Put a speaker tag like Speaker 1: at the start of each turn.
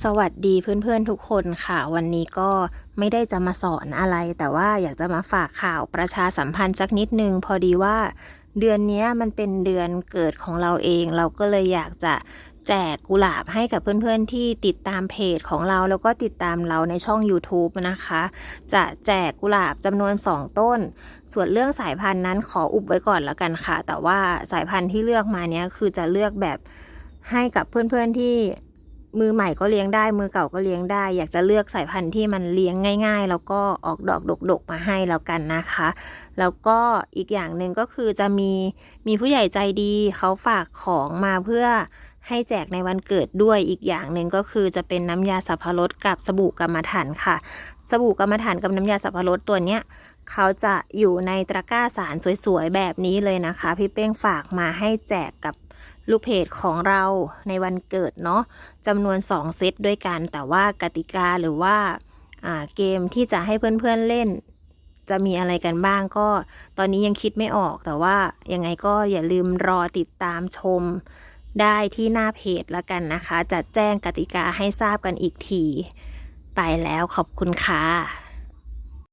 Speaker 1: สวัสดีเพื่อนๆทุกคนค่ะ วันนี้ก็ไม่ได้จะมาสอนอะไร แต่ว่าอยากจะมาฝากข่าวประชาสัมพันธ์สักนิดนึง พอดีว่า เดือนนี้มันเป็นเดือนเกิดของเราเอง เราก็เลยอยากจะแจกกุหลาบให้กับเพื่อนๆที่ติดตามเพจของเราแล้วก็ติดตามเราในช่อง YouTube นะคะ จะแจกกุหลาบจำนวน 2 ต้น ส่วนเรื่องสายพันธุ์นั้นขออุบไว้ก่อนแล้วกันค่ะ แต่ว่าสายพันธุ์ที่เลือกมาเนี้ยคือจะเลือกแบบให้กับเพื่อนๆที่ มือใหม่ก็เลี้ยงได้ มือเก่าก็เลี้ยงได้ อยากจะเลือกสายพันธุ์ที่มันเลี้ยงง่าย ๆ แล้วก็ออกดอกดกๆมาให้แล้วกันนะคะ แล้วก็อีกอย่างหนึ่งก็คือจะมีมีผู้ใหญ่ใจดีเขาฝากของมาเพื่อให้แจกในวันเกิดด้วยอีกอย่างหนึ่งก็คือจะเป็นน้ำยาสับปะรดกับสบู่กรรมฐานค่ะ สบู่กรรมฐานกับน้ำยาสับปะรดตัวเนี้ยเขาจะอยู่ในตะกร้าสารสวยๆแบบนี้เลยนะคะ พี่เป้งฝากมาให้แจกกับ ลูกเพจของเราในวันเกิดเนาะจำนวน 2 เซตด้วยกัน แต่ว่ากติกาหรือว่าอ่าเกมที่จะให้เพื่อนๆเล่น จะมีอะไรกันบ้างก็ ตอนนี้ยังคิดไม่ออกแต่ว่ายังไงก็อย่าลืมรอติดตามชมได้ที่หน้าเพจแล้วกันนะคะ จะแจ้งกติกาให้ทราบกันอีกที ไปแล้วขอบคุณค่ะ